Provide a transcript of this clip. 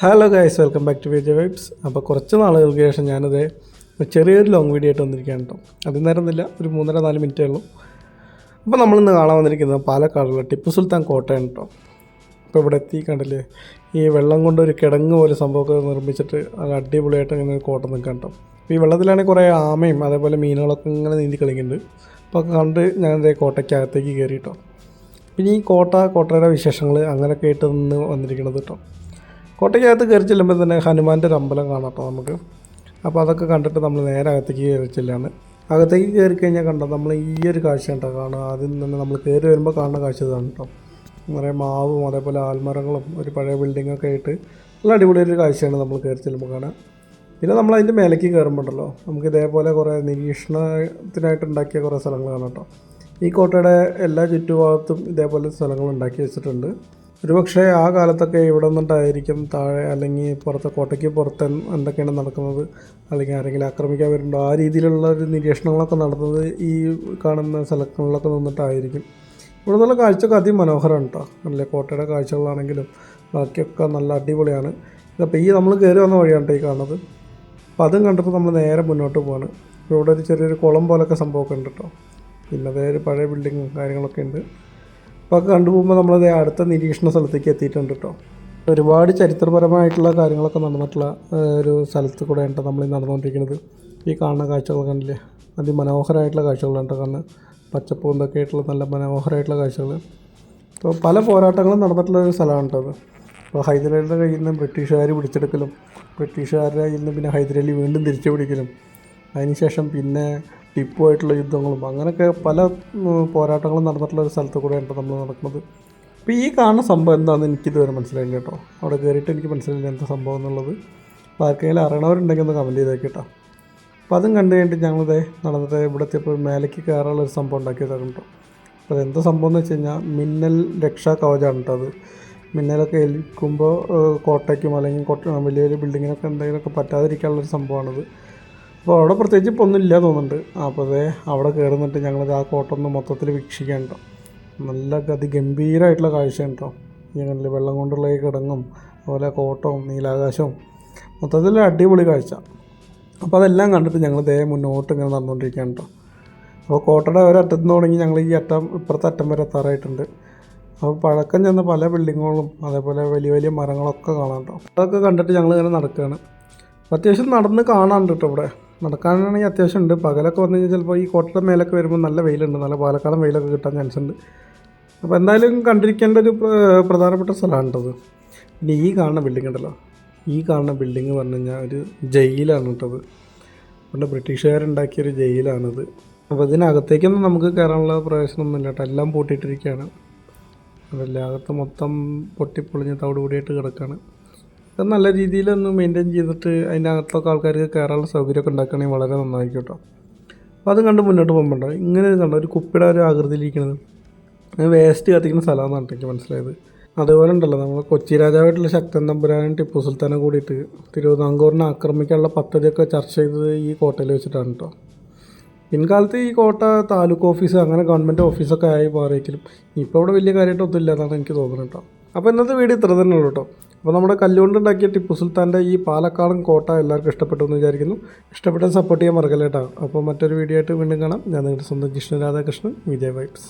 Hello guys welcome back to Vijaya vibes അപ്പോൾ കുറച്ച് നാളുകൾക്ക് ശേഷം ഞാനത് ചെറിയൊരു ലോങ് വീഡിയോ ആയിട്ട് വന്നിരിക്കുകയാണ് കേട്ടോ അത് നേരമൊന്നുമില്ല ഒരു മൂന്നര നാല് മിനിറ്റേ ഉള്ളൂ. അപ്പോൾ നമ്മളിന്ന് കാണാൻ വന്നിരിക്കുന്നത് പാലക്കാടുള്ള ടിപ്പു സുൽത്താൻ കോട്ടയാണ് കേട്ടോ ഇപ്പോൾ ഇവിടെ എത്തി കണ്ടില്ലേ ഈ വെള്ളം കൊണ്ട് ഒരു കിടങ്ങ് പോലെ സംഭവമൊക്കെ നിർമ്മിച്ചിട്ട് അത് അടിപൊളിയായിട്ട് ഇങ്ങനെ ഒരു കോട്ട നിൽക്കാൻ കേട്ടോ ഈ വെള്ളത്തിലാണെങ്കിൽ കുറേ ആമയും അതേപോലെ മീനുകളൊക്കെ ഇങ്ങനെ നീന്തി കളിക്കുന്നുണ്ട്. അപ്പോൾ കണ്ട് ഞാനത് കോട്ടയ്ക്കകത്തേക്ക് കയറി കേട്ടോ പിന്നെ ഈ കോട്ട കോട്ടയുടെ വിശേഷങ്ങൾ അങ്ങനെയൊക്കെ ആയിട്ട് നിന്ന് വന്നിരിക്കുന്നത് കേട്ടോ കോട്ടയ്ക്കകത്ത് കയറി ചെല്ലുമ്പോൾ തന്നെ ഹനുമാന്റെ ഒരു അമ്പലം കാണാം കേട്ടോ നമുക്ക്. അപ്പോൾ അതൊക്കെ കണ്ടിട്ട് നമ്മൾ നേരെ അകത്തേക്ക് കയറി ചെല്ലാണ്. അകത്തേക്ക് കയറി കഴിഞ്ഞാൽ കണ്ടോ നമ്മൾ ഈ ഒരു കാഴ്ച കേട്ടോ കാണുക. ആദ്യം തന്നെ നമ്മൾ കയറി വരുമ്പോൾ കാണുന്ന കാഴ്ച ഇതാണ് കേട്ടോ. നിറയെ മാവും അതേപോലെ ആൽമരങ്ങളും ഒരു പഴയ ബിൽഡിങ്ങൊക്കെ ആയിട്ട് നല്ല അടിപൊളി ഒരു കാഴ്ചയാണ് നമ്മൾ കയറി ചെല്ലുമ്പോൾ കാണാൻ. പിന്നെ നമ്മൾ അതിന്റെ മേലേക്ക് കയറുമ്പോണ്ടല്ലോ നമുക്ക് ഇതേപോലെ കുറേ നിരീക്ഷണത്തിനായിട്ട് ഉണ്ടാക്കിയ കുറേ സ്ഥലങ്ങൾ കാണാം കേട്ടോ. ഈ കോട്ടയുടെ എല്ലാ ചുറ്റുഭാഗത്തും ഇതേപോലെ സ്ഥലങ്ങൾ ഉണ്ടാക്കി വെച്ചിട്ടുണ്ട്. ഒരുപക്ഷെ ആ കാലത്തൊക്കെ ഇവിടെ നിന്നിട്ടായിരിക്കും താഴെ അല്ലെങ്കിൽ പുറത്ത് കോട്ടയ്ക്ക് പുറത്ത് എന്തൊക്കെയാണ് നടക്കുന്നത് അല്ലെങ്കിൽ ആരെങ്കിലും ആക്രമിക്കാൻ വരുന്നുണ്ടോ ആ രീതിയിലുള്ള ഒരു നിരീക്ഷണങ്ങളൊക്കെ നടത്തുന്നത് ഈ കാണുന്ന സ്ഥലങ്ങളിലൊക്കെ നിന്നിട്ടായിരിക്കും. ഇവിടെ നിന്നുള്ള കാഴ്ചയൊക്കെ അതിമനോഹരമാണ് കേട്ടോ. നല്ല കോട്ടയുടെ കാഴ്ചകളാണെങ്കിലും ബാക്കിയൊക്കെ നല്ല അടിപൊളിയാണ്. ഇതപ്പോൾ ഈ നമ്മൾ കയറി വന്ന വഴിയാണ് ഈ കാണുന്നത്. അപ്പോൾ അതും കണ്ടപ്പോൾ നമ്മൾ നേരെ മുന്നോട്ട് പോവാണ്. ഇവിടെ ഒരു ചെറിയൊരു കുളം പോലൊക്കെ സംഭവമൊക്കെ ഉണ്ട് കേട്ടോ. പിന്നെ അതേ ഒരു പഴയ ബിൽഡിങ്ങും കാര്യങ്ങളൊക്കെ ഉണ്ട്. അപ്പോൾ കണ്ടുപോകുമ്പോൾ നമ്മളത് അടുത്ത നിരീക്ഷണ സ്ഥലത്തേക്ക് എത്തിയിട്ടുണ്ട് കേട്ടോ ഒരുപാട് ചരിത്രപരമായിട്ടുള്ള കാര്യങ്ങളൊക്കെ നടന്നിട്ടുള്ള ഒരു സ്ഥലത്ത് കൂടെ ഉണ്ട് നമ്മൾ നടന്നുകൊണ്ടിരിക്കുന്നത് ഈ കാണുന്ന കാഴ്ചകൾ കണ്ടില്ലേ? അതിമനോഹരമായിട്ടുള്ള കാഴ്ചകളാണ് കേട്ടോ കാണുന്നത്. പച്ചപ്പും ഇതൊക്കെ ആയിട്ടുള്ള നല്ല മനോഹരമായിട്ടുള്ള കാഴ്ചകൾ അപ്പോൾ പല പോരാട്ടങ്ങളും നടന്നിട്ടുള്ള ഒരു സ്ഥലമാണ് കേട്ടോ അപ്പോൾ ഹൈദരാലിയുടെ കയ്യിൽ നിന്ന് ബ്രിട്ടീഷുകാർ പിടിച്ചെടുക്കലും ബ്രിട്ടീഷുകാരുടെ കയ്യിൽ നിന്ന് പിന്നെ ഹൈദരാലി വീണ്ടും തിരിച്ചു പിടിക്കലും അതിനുശേഷം പിന്നെ ടിപ്പുമായിട്ടുള്ള യുദ്ധങ്ങളും അങ്ങനെയൊക്കെ പല പോരാട്ടങ്ങളും നടന്നിട്ടുള്ള ഒരു സ്ഥലത്ത് കൂടെയാണ് ഇപ്പോൾ നമ്മൾ നടക്കുന്നത്. അപ്പോൾ ഈ കാണുന്ന സംഭവം എന്താണെന്ന് എനിക്കിതുവരെ മനസ്സിലായില്ല കേട്ടോ. അവിടെ കയറിയിട്ട് എനിക്ക് മനസ്സിലായില്ല എന്താ സംഭവം എന്നുള്ളത്. അപ്പോൾ ആർക്കെങ്കിലും അറിയണവരുണ്ടെങ്കിൽ ഒന്ന് കമന്റ് ചെയ്തേക്ക് കേട്ടോ. അപ്പോൾ അതും കണ്ടു കഴിഞ്ഞിട്ട് ഞങ്ങളിത് നടന്നിട്ട് ഇവിടെ എത്തിയപ്പോൾ മേലേക്ക് കയറാനുള്ള ഒരു സംഭവം ഉണ്ടാക്കിയതാണ് കേട്ടോ. അപ്പോൾ അതെന്താ സംഭവം എന്ന് വെച്ച് കഴിഞ്ഞാൽ മിന്നൽ രക്ഷാ കവചമാണ് കേട്ടോ അത്. മിന്നലൊക്കെ ഏൽക്കുമ്പോൾ കോട്ടയ്ക്കും അല്ലെങ്കിൽ കോട്ട വലിയ വലിയ ബിൽഡിങ്ങിനൊക്കെ എന്തെങ്കിലുമൊക്കെ പറ്റാതിരിക്കാനുള്ളൊരു സംഭവമാണത്. അപ്പോൾ അവിടെ പ്രത്യേകിച്ച് ഇപ്പോൾ ഒന്നും ഇല്ല തോന്നുന്നുണ്ട്. അപ്പോൾ അതേ അവിടെ കയറുന്നിട്ട് ഞങ്ങളത് ആ കോട്ട ഒന്ന് മൊത്തത്തിൽ വീക്ഷിക്കാൻ കേട്ടോ നല്ല അതിഗംഭീരമായിട്ടുള്ള കാഴ്ചയാണ് കേട്ടോ ഞങ്ങൾ വെള്ളം കൊണ്ടുള്ള ഈ കിടങ്ങും അതുപോലെ കോട്ടവും നീലാകാശവും. മൊത്തത്തിൽ അടിപൊളി കാഴ്ച. അപ്പോൾ അതെല്ലാം കണ്ടിട്ട് ഞങ്ങൾ ദേ മുന്നോട്ട് ഇങ്ങനെ നടന്നുകൊണ്ടിരിക്കുകയാണ് കേട്ടോ അപ്പോൾ കോട്ടയുടെ ഒരറ്റത്ത് നിന്ന് തുടങ്ങി ഞങ്ങൾ ഈ അറ്റം ഇപ്പുറത്തെ അറ്റം വരെ എത്താറായിട്ടുണ്ട്. അപ്പോൾ പഴക്കം ചെന്ന പല ബിൽഡിങ്ങുകളും അതേപോലെ വലിയ വലിയ മരങ്ങളൊക്കെ കാണാം കേട്ടോ അതൊക്കെ കണ്ടിട്ട് ഞങ്ങൾ ഇങ്ങനെ നടക്കുകയാണ് അത്യാവശ്യം നടന്ന് കാണാനുണ്ട് കേട്ടോ ഇവിടെ. നടക്കാനാണെങ്കിൽ അത്യാവശ്യം ഉണ്ട്. പകലൊക്കെ വന്നു കഴിഞ്ഞാൽ ചിലപ്പോൾ ഈ കോട്ടയുടെ മേലൊക്കെ വരുമ്പോൾ നല്ല വെയിലുണ്ട്. നല്ല പാലക്കാടൻ വെയിലൊക്കെ കിട്ടാൻ ചാൻസ് ഉണ്ട്. അപ്പോൾ എന്തായാലും കണ്ടിരിക്കേണ്ട ഒരു പ്ര- പ്രധാനപ്പെട്ട സ്ഥലമാണ് കേട്ടത് പിന്നെ ഈ കാണുന്ന ബിൽഡിംഗ് ഉണ്ടല്ലോ. ഈ കാണുന്ന ബിൽഡിംഗ് പറഞ്ഞു കഴിഞ്ഞാൽ ഒരു ജയിലാണ് കേട്ടത് പണ്ട് ബ്രിട്ടീഷുകാരുണ്ടാക്കിയൊരു ജയിലാണിത്. അപ്പോൾ ഇതിനകത്തേക്കൊന്നും നമുക്ക് കയറാനുള്ള പ്രവേശനമൊന്നുമില്ല കേട്ടോ. എല്ലാം പൂട്ടിയിട്ടിരിക്കുകയാണ്. അതല്ല അകത്ത് മൊത്തം പൊട്ടിപ്പൊളിഞ്ഞ് തവിടുപൊടിയായിട്ട് കിടക്കുകയാണ്. ഇത് നല്ല രീതിയിലൊന്ന് മെയിന്റെയിൻ ചെയ്തിട്ട് അതിന്റെ അകത്തൊക്കെ ആൾക്കാർക്ക് കയറാനുള്ള സൗകര്യമൊക്കെ ഉണ്ടാക്കുകയാണെങ്കിൽ വളരെ നന്നായിരിക്കും കേട്ടോ. അപ്പോൾ അത് കണ്ട് മുന്നോട്ട് പോകുമ്പോൾ ഇങ്ങനെ കണ്ടോ? ഒരു കുപ്പിയുടെ ഒരു ആകൃതിയിലിരിക്കുന്നത് അത് വേസ്റ്റ് കത്തിക്കുന്ന സ്ഥലമാണെന്നാണ് എനിക്ക് മനസ്സിലായത്. അതുപോലെ ഉണ്ടല്ലോ നമ്മൾ കൊച്ചി രാജാവായിട്ടുള്ള ശക്തൻ തമ്പുരാനും ടിപ്പു സുൽത്താനെ കൂടിയിട്ട് തിരുവിതാംകൂറിനെ ആക്രമിക്കാനുള്ള പദ്ധതിയൊക്കെ ചർച്ച ചെയ്തത് ഈ കോട്ടയിൽ വെച്ചിട്ടാണ് കേട്ടോ. പിൻകാലത്ത് ഈ കോട്ട താലൂക്ക് ഓഫീസ് അങ്ങനെ ഗവൺമെന്റ് ഓഫീസൊക്കെ ആയി മാറിയെങ്കിലും ഇപ്പോൾ ഇവിടെ വലിയ കാര്യമായിട്ടൊന്നും എന്നാണ് എനിക്ക് തോന്നുന്നത് കേട്ടോ. അപ്പോൾ ഇന്നത്തെ വീഡിയോ ഇത്ര തന്നെ ഉള്ളൂ കേട്ടോ. അപ്പോൾ നമ്മുടെ കല്ലുകൊണ്ടുണ്ടാക്കിയ ടിപ്പു സുൽത്താന്റെ ഈ പാലക്കാടൻ കോട്ട എല്ലാവർക്കും ഇഷ്ടപ്പെട്ടു എന്ന് വിചാരിക്കുന്നു. ഇഷ്ടപ്പെട്ട സപ്പോർട്ട് ചെയ്യാൻ മറക്കല്ലേട്ടോ അപ്പോൾ മറ്റൊരു വീഡിയോ ആയിട്ട് വീണ്ടും കാണാം. ഞാൻ നിങ്ങളുടെ സ്വന്തം കൃഷ്ണൻ രാധാകൃഷ്ണൻ. വിജയ് വൈബ്സ്